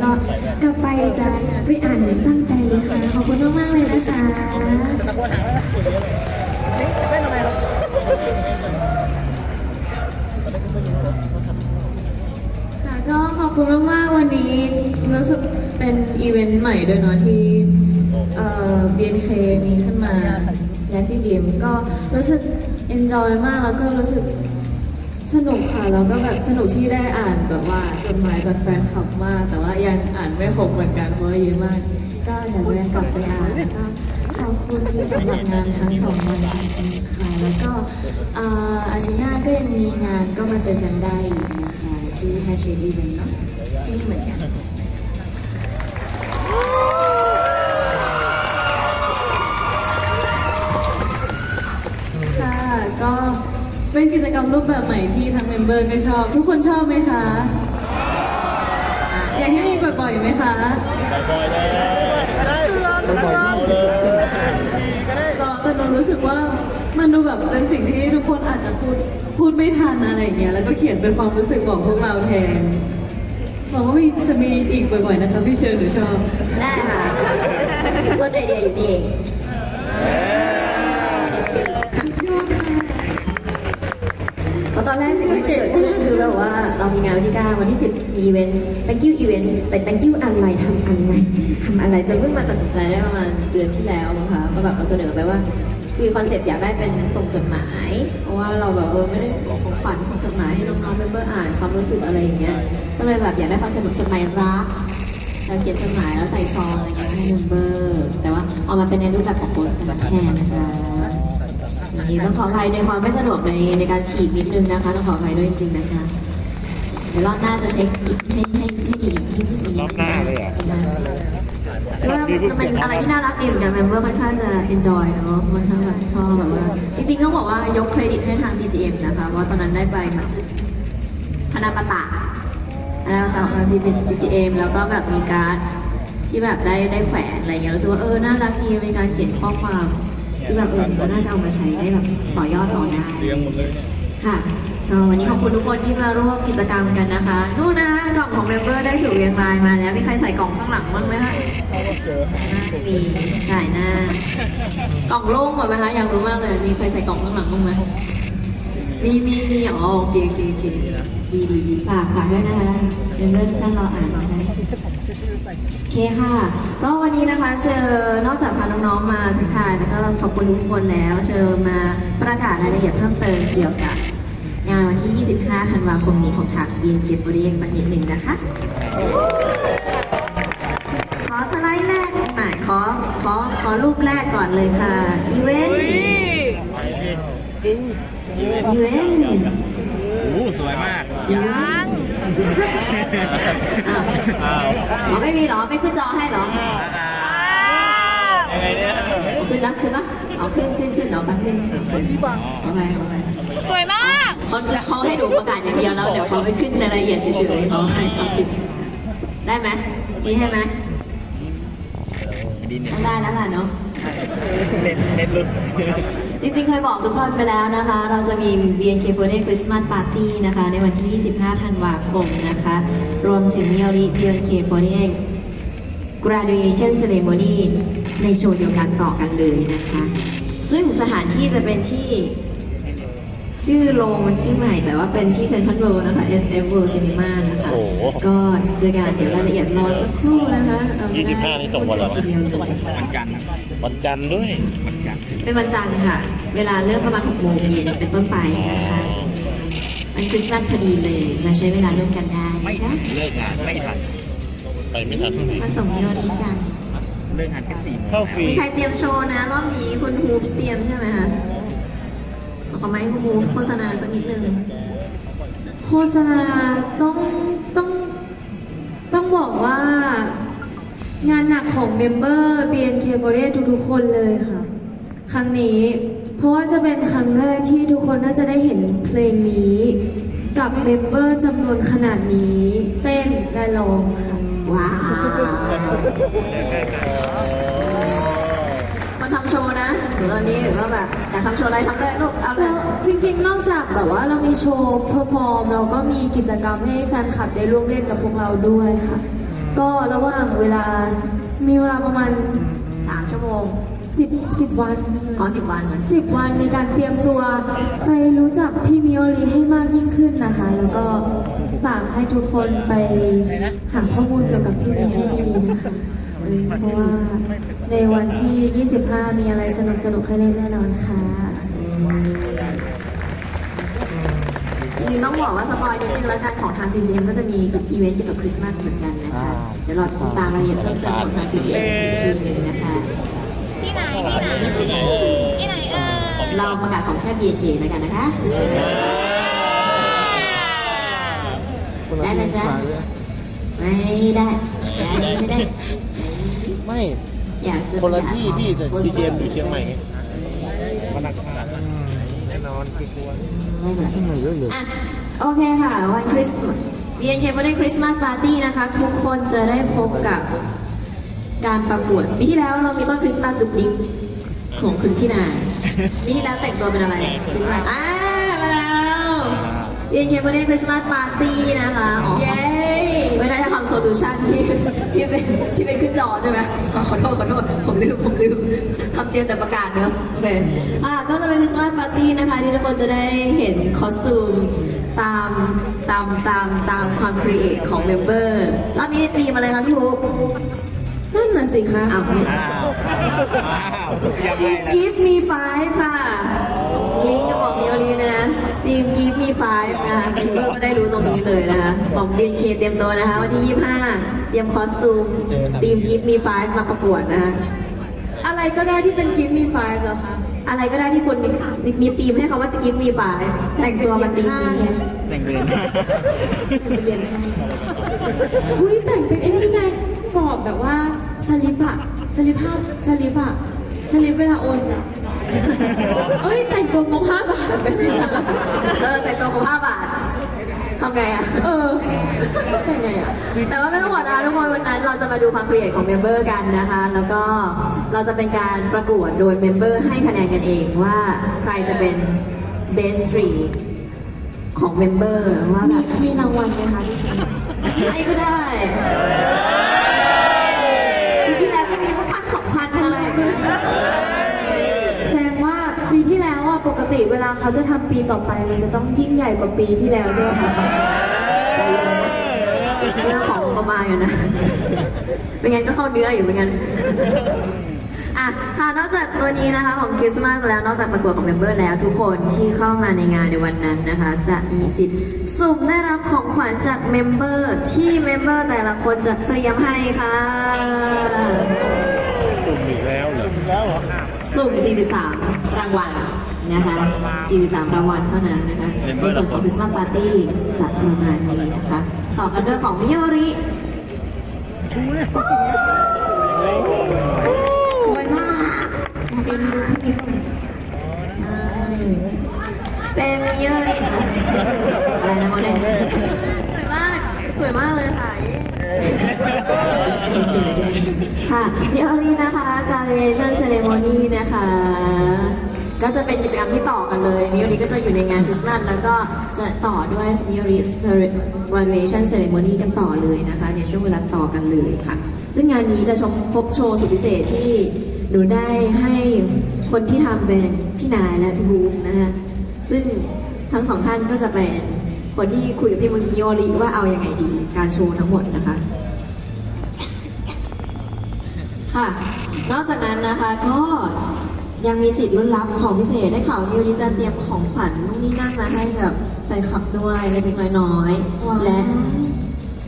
ให้วก็กลับไปจะไปอ่านอย่างตั้งใจเลยค่ะ ขอบคุณมากๆเลยนะคะค่ะก็ขอบคุณมากๆวันนี้รู้สึกเป็นอีเวนต์ใหม่ด้วยเนาะที่เอ่อ BNK มีขึ้นมาและซีจีมก็รู้สึก enjoy มากแล้วก็รู้สึก สนุกค่ะแล้วก็แบบสนุกที่ได้อ่านแบบว่าจดหมายจากแฟนคลับมาก แต่ว่ายังอ่านไม่ครบเหมือนกันเพราะเยอะมาก ก็อยากจะกลับไปอ่านแล้วก็ขอบคุณสำหรับงานทั้งสองวันจริงๆค่ะ แล้วก็อาชิย์หน้าก็ยังมีงานก็มาเจอกันได้อีกนะคะที่ h a s h t a g Event เนาะที่นี่เหมือนกัน เป็นกิจกรรมรูปแบบใหม่ที่ทั้งเมมเบอร์ก็ชอบ ทุกคนชอบไหมคะอะอยากให้มีบ่อยๆไหมคะรอแต่หนูรู้สึกว่ามันดูแบบเป็นสิ่งที่ทุกคนอาจจะพูดพูดไม่ทันอะไรอย่างเงี้ยแล้วก็เขียนเป็นความรู้สึกของพวกเราแทนบอกว่ามีจะมีอีกบ่อยๆนะคะพี่เชิญหนูชอบ ได้ค่ะก็ไอเดียอยู่นี่เอง ตอนแรกสิ่งที่เกิดขึ้นคือแบบว่าเรามีงานวันที่ 9 วันที่ 10 มีอีเวนต์ thank you event แต่ thank you อะไรทำอะไรทำอะไรจนเพิ่งมาตัดสินใจได้ประมาณเดือนที่แล้วมั้งคะก็แบบเราเสนอไปว่า คือคอนเซปต์อยากได้เป็นส่งจดหมาย เพราะว่าเราแบบเออไม่ได้มีส่งของขวัญส่งจดหมายให้น้องๆเมมเบอร์อ่านความรู้สึกอะไรอย่างเงี้ยก็เลยแบบอยากได้คอนเซปต์แบบจดหมายรักเราเขียนจดหมายแล้วใส่ซองอะไรเงี้ยให้เมมเบอร์แต่ว่าเอามาเป็นในรูปแบบของโพสการ์ดแทนนะคะ อย่างนี้ต้องขออภัยในความไม่สะดวกในในการฉีกนิดนึงนะคะ ต้องขออภัยด้วยจริงๆนะคะ เดี๋ยวรอบหน้าจะเช็คอีกให้ให้ให้ดีอีกนิดนึงรอบหน้าเลยเหรอ คิดว่ามันอะไรที่น่ารักดีเหมือนกันเมมเบอร์ค่อนข้างจะ enjoy เนอะค่อนข้างแบบชอบแบบว่า จริงๆต้องบอกว่ายกเครดิตให้ทาง CGM นะคะ เพราะว่าตอนนั้นได้ไปมัตสึคณะปะตะแล้วต่อมาซีเป็น CGM แล้วก็แบบมีการ์ดที่แบบได้ได้แขวนอะไรเงี้ยรู้สึกว่าเออน่ารักดีเป็นการเขียนข้อความ ที่แบบเออมันน่าจะเอามาใช้ได้แบบต่อยอดต่อได้เรียงหมดเลยเนี่ยค่ะก็วันนี้ขอบคุณทุกคนที่มาร่วมกิจกรรมกันนะคะนู่นนะกล่องของเมมเบอร์ได้ถูกเรียงรายมาแล้วมีใครใส่กล่องข้างหลังบ้างไหมคะมีใส่หน้ากล่องโล่งหมดไหมคะอยากรู้มากเลยมีใครใส่กล่องข้างหลังบ้างไหมมีมีมีอ๋อโอเคโอเคโอเคดีดีดีฝากฝากด้วยนะคะเมมเบอร์ท่านรออ่านนะคะ โอเคค่ะ ก็วันนี้นะคะเชิญนอกจากพาน้องๆมาทักทายแล้วก็ขอบคุณทุกคนแล้ว เชิญมาประกาศรายละเอียดเพิ่มเติมเกี่ยวกับงานวันที่ 25 ธันวาคมนี้ของทาง BNK48 สักนิดหนึ่งนะคะ ขอสไลด์แรกหมายขอขอขอรูปแรกก่อนเลยค่ะ อีเวนต์อีเวนต์โอ้โหสวยมากยังอ้าว อ้าวอ๋อไม่มีเหรอ ไม่ขึ้นจอให้เหรอ ยังไงเนี่ยขึ้นนะขึ้นปะเอาขึ้นขึ้นขึ้นเดี๋ยวแป๊บนึงเอาไปเอาไปสวยมากเขาเขาให้ดูประกาศอย่างเดียวแล้วเดี๋ยวเขาไปขึ้นรายละเอียดเฉยๆเขาให้ชอบคิดได้ไหมมีให้ไหมดีเน็ต้องได้แล้วล่ะเนาะตเน็ตเน็ตหลุด จริงๆ เคยบอกทุกคนไปแล้วนะคะ เราจะมี BNK48 Christmas Party นะคะ ในวันที่ 25 ธันวาคมนะคะ รวมถึงมี BNK48 graduation ceremony ในโชว์เดียวกันต่อกันเลยนะคะ ซึ่งสถานที่จะเป็นที่ ชื่อโรงมันชื่อใหม่แต่ว่าเป็นที่เซ็นทรัลเวิลด์นะคะ SF World Cinema นะคะ โอ้โห ก็เจอกันเดี๋ยวรายละเอียดรอสักครู่นะคะเอ25นี่ตรงวันอะไรทีเดียวเลยวันจันทร์นะวันจันทร์ด้วยวันจันทร์เป็นวันจันทร์ค่ะ เวลาเริ่มประมาณ6โมงเย็นเป็นต้นไปนะคะ มันคริสต์มาสพอดีเลยมาใช้เวลาร่วมกันได้ไม่นะคะเลิกงานไม่ทันไปไม่ทันมาส่งมิโอริกันเลิกงานแค่สี่เข้าฟรีมีใครเตรียมโชว์นะ รอบนี้คุณฮูปเตรียมใช่ไหมคะ ขอคอมเมนต์คุณฮูปโฆษณาสักนิดนึงโฆษณาต้องต้องต้องบอกว่างานหนักของเมมเบอร์ BNK48 ทุกๆคนเลยค่ะ ครั้งนี้ เพราะว่าจะเป็นครั้งแรกที่ทุกคนน่าจะได้เห็นเพลงนี้ กับเมมเบอร์จำนวนขนาดนี้ เต้นและร้องค่ะ ว้าว มาทำโชว์นะถึงตอนนี้ก็แบบอยากทำโชว์อะไรทำได้ลูกเอาเลแล้ยวจริงๆ นอกจากแบบว่าเรามีโชว์เพอร์ฟอร์ม เราก็มีกิจกรรมให้แฟนคลับได้ร่วมเล่นกับพวกเราด้วยค่ะ ก็ระหว่างเวลามีเวลาประมาณ สามชั่วโมง10 10 วันใช่ไหม อ๋อสิบวันเหมือนสิบวันในการเตรียมตัวไปรู้จักพี่มิโอรีให้มากยิ่งขึ้นนะคะ แล้วก็ฝากให้ทุกคนไปหาข้อมูลเกี่ยวกับพี่มิให้ดีๆนะคะ เออเพราะว่าในวันที่ 25 มีอะไรสนุกๆให้เล่นแน่นอนค่ะ จริงๆต้องบอกว่าสปอยนิดนึงแล้วกันของทาง CGM ก็จะมีอีเวนต์เกี่ยวกับคริสต์มาสเหมือนกันนะคะ เดี๋ยวเราติดตามรายละเอียดเพิ่มเติมของทาง CGM อีกทีหนึ่งนะคะ ที่ไหนที่ไหนที่ไหนเออเราประกาศของแค่ BNK แล้วกันนะคะ ได้ไหมจ๊ะไม่ได้ได้ไม่ได้ ไม่อยากจะคนละประกาศที่พี่แต่โปสซีตเจอมร์อยู่เชียงใหม่ไงวันอังคารแน่นอนคือกลัวไม่เป็นไรเชียงใหม่เยอะเลยอะโอเคค่ะ วันคริสต์มาส BNK วันได้คริสต์มาสปาร์ตี้นะคะ ทุกคนจะได้พบกับการประกวดปีที่แล้วเรามีต้นคริสต์มาสดุกดิกของคุณพี่นายปีที่แล้วแต่งตัวเป็นอะไรคริสต์มาสอ่ามาแล้ว BNK วันได้คริสต์มาสปาร์ตี้นะคะอ๋อเย้ไม่ได้ทำ โซลูชันที่ที่เป็นที่เป็นขึ้นจอใช่ไหมอ๋อขอโทษขอโทษผมลืมผมลืมทำเตรียมแต่ประกาศเนอะโอเคอะก็จะเป็นคริสต์มาสปาร์ตี้นะคะที่ทุกคนจะได้เห็นคอสตูมตามตามตามตามความครีเอทของเมมเบอร์รอบนี้ตีมอะไรคะพี่ฮูปนั่นน่ะสิคะอ้าวไม่อ้าวอ้าวยังไงทีมล่ะ Give Me Five ค่ะ ลิงก์ก็บอกมิโอลีนะทีม Give Me Five นะคะเมมเบอร์ก็ได้รู้ตรงนี้เลยนะคะของ BNK เตรียมตัวนะคะ วันที่ 25 เตรียมคอสตูมทีม Give Me Five มาประกวดนะคะอะไรก็ได้ที่เป็นกิฟต์มีไฟเหรอคะอะไรก็ได้ที่คุณมีธีมให้เขาว่า Give Me Five แต่งตัวมาธีมนี้แต่งเรียนเป็นไปเรียนได้อุ้ยแต่งเป็นไอ้นี่ไงกรอบแบบว่าสลิปอะสลิปภาพสลิปอะสลิปเวลาโอนอะ เอ้ยแต่งตัวงบห้าบาทเป็นวิชาเออแต่งตัวของ5บาททำไงอะ เออแต่งไงอะแต่ว่าไม่ต้องห่วงนะคะทุกคนวันนั้นเราจะมาดูความครีเอทของเมมเบอร์กันนะคะ แล้วก็เราจะเป็นการประกวดโดยเมมเบอร์ให้คะแนนกันเองว่าใครจะเป็น best three ของเมมเบอร์ว่าแบมีบมีรางวัลไหมคะพี่ชายใครก็ได้ปีที่แล้วก็มีสักพันสองพันอะไรอย่างเงี้ย แสดงว่าปีที่แล้วอะปกติ เวลาเขาจะทำปีต่อไป มันจะต้องยิ่งใหญ่กว่าปีที่แล้วใช่ไหมคะใจเย็นนะเรื่องของประมาณอยู่นะไม่งั้นก็เข้าเนื้ออยู่เหมือนกัน อะค่ะนอกจากวันนี้นะคะของคริสต์มาสแล้วนอกจากประกวดของเมมเบอร์แล้ว ทุกคนที่เข้ามาในงานในวันนั้นนะคะ จะมีสิทธิ์สุ่มได้รับของขวัญจากเมมเบอร์ที่เมมเบอร์แต่ละคนจะเตรียมให้ค่ะ กลุ่มอีกแล้วเหรออีกแล้วเหรอสุ่ม 43 รางวัล นะคะ 43 รางวัลเท่านั้นนะคะ ในส่วนของคริสต์มาสปาร์ตี้จะประมาณนี้นะคะ ต่อกันด้วยของมิโอริ สวยมากชอบเอ็นดูพี่มิกก่อนใช่เป็นมิโอรินะอะไรนะโมเดลสวยมาก สวยมากเลยค่ะสวยๆด้วยค่ะมิโอรินะคะ graduation ceremony นะคะ ก็จะเป็นกิจกรรมที่ต่อกันเลยมิโอริก็จะอยู่ในงานคริสต์มาสแล้วก็จะต่อด้วยมิโอริ graduation ceremony กันต่อเลยนะคะ ในช่วงเวลาต่อกันเลยค่ะ ซึ่งงานนี้จะชมพบโชว์สุดพิเศษที่หนูได้ให้คนที่ทำเป็นพี่นายและพี่บูมนะคะซึ่งทั้งสองท่านก็จะเป็นคนที่คุยกับพี่มึงมิโอริว่าเอาอยัางไงดีการโชว์ทั้งหมดนะคะค่ะ นอกจากนั้นนะคะก็ ยังมีสิทธิ์ลุ้นรับของพิเศษได้ข่าวมิวดิจะเตรียมของขวัญนู่นนี่นั่นมาให้กับแฟนคลับด้วยเล็กๆน้อยๆและ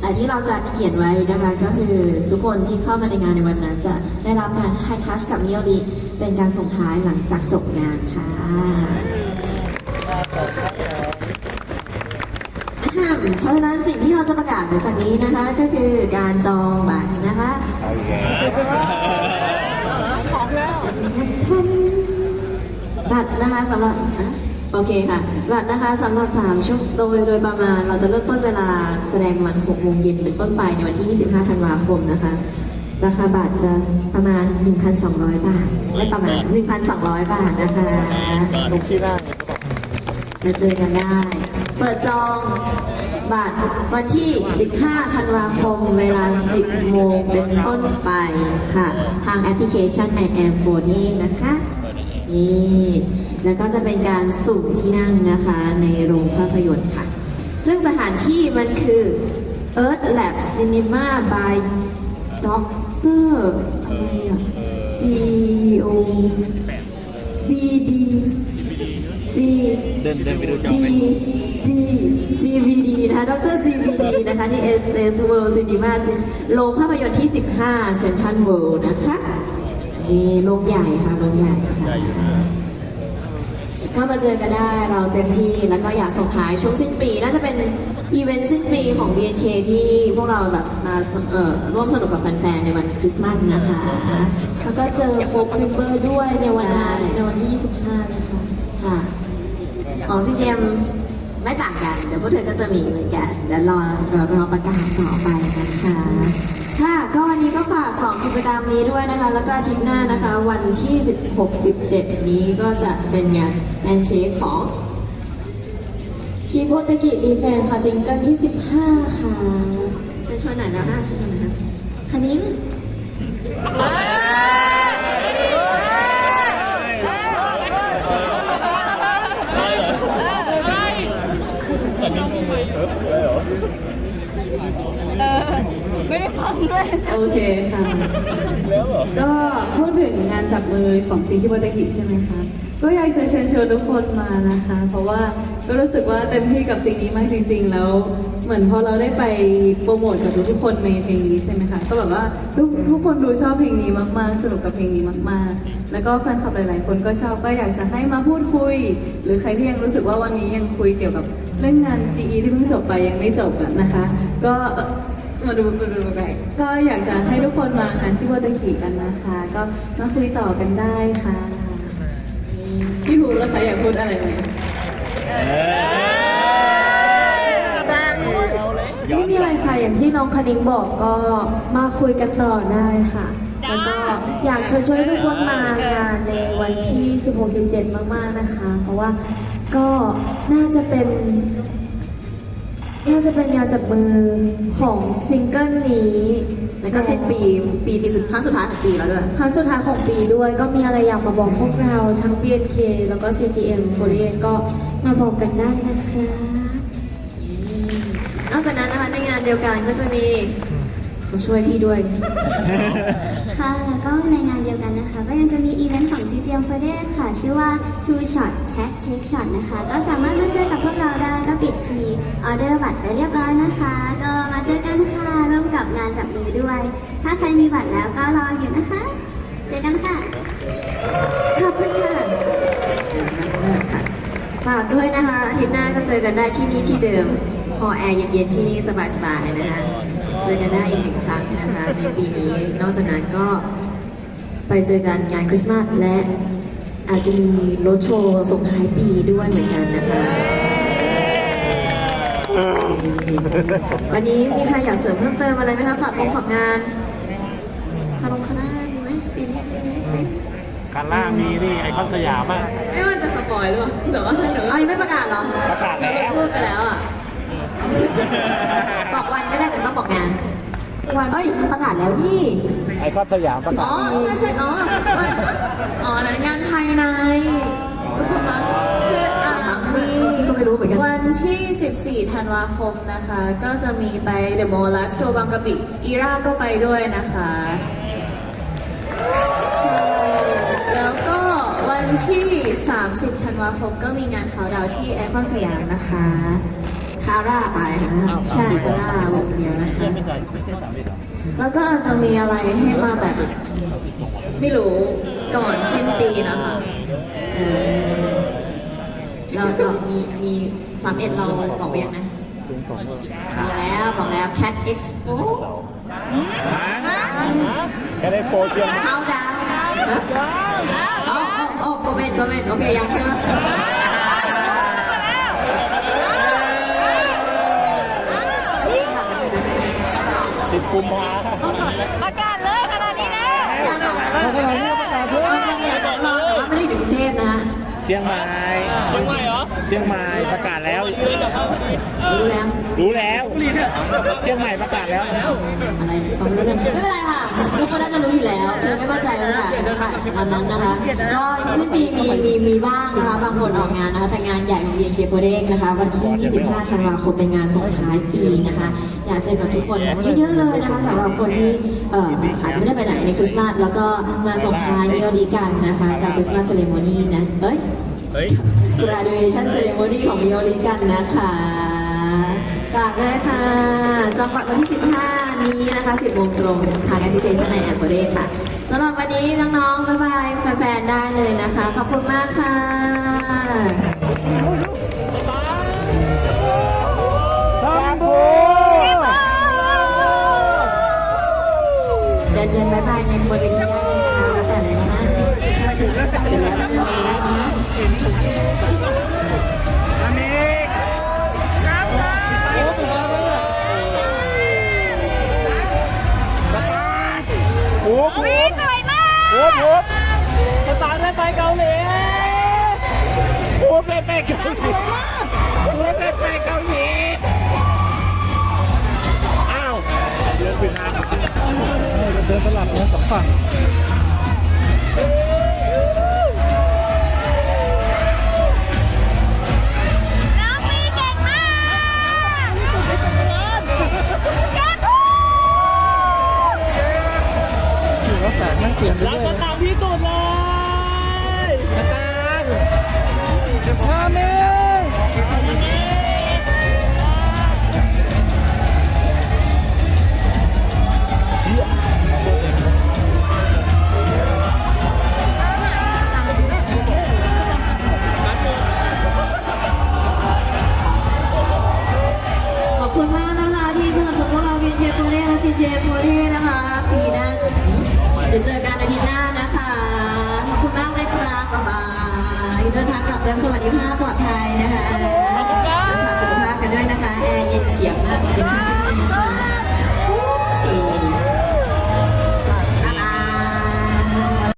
แต่ที่เราจะเขียนไว้นะคะก็คือทุกคนที่เข้ามาในงานในวันนั้น จะได้รับการไฮทัชกับมิโอริเป็นการส่งท้ายหลังจากจบงานค่ะอ่าเพราะฉะนั้นสิ่งที่เราจะประกาศหลังจากนี้นะคะ ก็คือการจองบัตรนะคะ บัตรนะคะสำหรับอะโอเคค่ะบัตรนะคะสำหรับ 3ชั่วโดยโดยประมาณเราจะเริ่มต้นเวลาแสดงมัน6โมงเย็นเป็นต้นไปในวันที่ 25 ธันวาคมนะคะ ราคาบัตรจะประมาณ 1,200 บาท ไม่ประมาณ 1,200 บาทนะคะทุกที่ได้มาเจอกันได้ เปิดจองบัตรวันที่ 15 ธันวาคม เวลา 10 โมงเป็นต้นไปค่ะ ทางแอปพลิเคชัน I am 40นะคะ นี่แล้วก็จะเป็นการสุ่มที่นั่งนะคะในโรงภาพยนตร์ค่ะ ซึ่งสถานที่มันคือ Earth Lab Cinema by Doctor อะไรอะ CEO BD C เดินเดินไปดูจอ B D CVD นะคะดร CVD นะคะ ที่ SS World Cinema โรงภาพยนตร์ที่ 15 Central World นะคะ นี่โรงใหญ่ค่ะโรงใหญ่ค่ะ ก็มาเจอกันได้เราเต็มที่แล้วก็อยากส่งท้ายช่วงสิ้นปีน่าจะเป็นอีเวนต์สิ้นปีของ BNK ที่พวกเราแบบมาเอ่อร่วมสนุกกับแฟนๆ ในวันคริสต์มาสนะคะ แล้วก็เจอโฟกเมมเบอร์ด้วยในวันนั้นในวันที่ 25 นะคะ ค่ะ ของ CGM ไม่ต่างกัน เดี๋ยวพวกเธอก็จะมีเหมือนกันเดี๋ยวรอรอรอประกาศต่อไปนะคะค่ะ ก็วันนี้ก็ฝาก 2 กิ จกรรมนี้ด้วยนะคะ แล้วก็อาทิตย์หน้านะคะ วันที่ 16-17 นี้ก็จะเป็นงานแอนเชคของคีโพเตกิรีแฟนค่ะซิงเกิลที่ 15 ค่ะเชิญชวนหน่อยนะฮะเชิญชวนหน่อยนะคณิ้ง ไม่ได้ฟังด้วย โอเคค่ะก็พูดถึงงานจับมือของซีคิโบตะกิใช่ไหมคะ ก็อยากจะเชิญชวนทุกคนมานะคะ เพราะว่าก็รู้สึกว่าเต็มที่กับสิ่งนี้มากจริง ๆ แล้ว เหมือนพอเราได้ไปโปรโมทกับทุกๆคนในเพลงนี้ใช่ไหมคะ ก็แบบว่าทุกทุกคนดูชอบเพลงนี้มากๆ สนุกกับเพลงนี้มาก ๆ แล้วก็แฟนคลับหลายๆ คนก็ชอบก็อยากจะให้มาพูดคุย หรือใครที่ยังรู้สึกว่าวันนี้ยังคุยเกี่ยวกับเรื่องงาน GE ที่เพิ่งจบไปยังไม่จบอะนะคะ ก็เอ่อ มาดูมาดูกันก็อยากจะให้ทุกคนมางานที่วัตกิกันนะคะ ก็มาคุยต่อกันได้ค่ะ พี่ภูแล้วคะอยากพูดอะไรไหมไม่มีอะไรค่ะ อย่างที่น้องคณิงบอกก็มาคุยกันต่อได้ค่ะ แล้วก็อยากชิญชวนทุกคนมางานในวันที่ 16-17 มาก ๆ นะคะ เพราะว่าก็น่าจะเป็น น่าจะเป็นงานจับมือของซิงเกิลนี้ แล้วก็สิ้นปีปีปีสุดครั้งสุดท้ายของปีแล้วด้วย ครั้งสุดท้ายของปีด้วย ก็มีอะไรอยากมาบอกพวกเราทั้ง BNK แล้วก็ CGM 48 ก็มาบอกกันได้นะคะ นอกจากนั้นนะคะในงานเดียวกันก็จะมี เขาช่วยพี่ด้วย ค่ะ แล้วก็ในงานเดียวกันนะคะ ก็ยังจะมีอีเวนต์ของ CGM f o r d a y ค่ะ ชื่อว่า Two Shot Chat Check Shot นะคะ ก็สามารถมาเจอกับพวกเราได้ ก็ปิดพีออเดอร์บัตรไปเรียบร้อยนะคะ ก็มาเจอกันค่ะ ร่วมกับงานจับมือด้วย ถ้าใครมีบัตรแล้วก็รออยู่นะคะ เจอกันค่ะ ขอบคุณค่ะค่ะฝากด้วยนะคะอาทิตย์หน้าก็เจอกันได้ที่นี่ที่เดิมหอแอร์เย็นๆที่นี่สบายๆนะคะ เจอกันได้อีกหนึ่งครั้งนะคะ ในปีนี้ นอกจากนั้นก็ไปเจอกันงานคริสต์มาสและอาจจะมีรถโชว์ส่งท้ายปีด้วยเหมือนกันนะคะ วันนี้มีใครอยากเสริมเพิ่มเติมอะไรไหมคะ ฝากวงฝากงานคารมคณะมีไหมปีนี้ปีนี้ปีนี้คันล่างมีนี่ไอคอนสยามอะไม่ว่าจะสปอยหรือเปล่าแต่ว่าแต่ว่าเอายังไม่ประกาศเหรอประกาศแล้ว เราพูดไปแล้วอะ บอกวันก็ได้แต่ต้องบอกงาน วันเอ้ยประกาศแล้วนี่ไอคอนสยามประกาศอ๋อใช่ใช่อ๋อวันอ๋อนั้นงานภายในคืออ่ามีก็ไม่รู้เหมือนกันวันที่ 14 ธันวาคมนะคะ ก็จะมีไปเดอะมอลล์ไลฟ์โชว์บางกะปิอีราก็ไปด้วยนะคะใช่แล้วก็วันที่ 30 ธันวาคมก็มีงานเขาน์ดาวน์ที่ไอคอนสยามนะคะ คาร่าไปนะใช่คาร่าวงเดียวนะคะ แล้วก็อาจจะมีอะไรให้มาแบบ ไม่รู้ก่อนสิ้นปีนะคะเออเราเรามีมีสามเอ็ดเราบอกไปยังนะบอกแล้วบอกแล้ว Cat Expo แค่ได้โปรเชียงเข้าดาวโอ้โอ้โอ้โกเมนโกเมนโอเคยังใช่ไหม กุมภาประกาศเลยขนาดนี้แล้วยังเหรอเอายังเดี๋ยวรอแต่ว่าไม่ได้อยู่กรุงเทพนะฮะเชียงใหม่เชียงใหม่เหรอเชียงใหม่ประกาศแล้ว รู้แล้วรู้แล้วเชียงใหม่ประกาศแล้วอะไรสองรู้เรื่องไม่เป็นไรค่ะทุกคนน่าจะรู้อยู่แล้ว ค่ะอันนั้นนะคะก็สิ้นปีมีมีมีบ้างนะคะ บางคนออกงานนะคะ แต่งานใหญ่ของ BNK 48นะคะ วันที่ 25 ธันวาคมเป็นงานส่งท้ายปีนะคะ อยากเจอกับทุกคนเยอะๆเลยนะคะสำหรับคนที่เอ่ออาจจะไม่ได้ไปไหนในคริสต์มาสแล้วก็มาส่งท้ายเนียดีกันนะคะ กับคริสต์มาสเซเลโมนีนะเอ้ย graduation ceremony ของมิโอริกันนะคะฝากด้วยค่ะจองบัตรวันที่ 15 นี้นะคะ 10โมงตรงทางแอปพลิเคชันในแอปโ d เดค่ะสำหรับวันนี้น้องๆ บ๊ายบายแฟนๆ ได้เลยนะคะ ขอบคุณมากค่ะเดินเดินบายบายในบนเวทีได้เลยนะคะแล้วแต่เลยนะคะเสร็จแล้วเดินไปได้นะคะ มากโอ้โหสตาร์ทได้ไปเกาหลีโอ้ไปไปเกาหลีโอ้ไปไปเกาหลีอ้าวเดินไปทางเดินสลับนะสองฝั่งน้องมีเก่งมากเก่งถือว่าแสงนั่งเปลี่ยนไป ทพ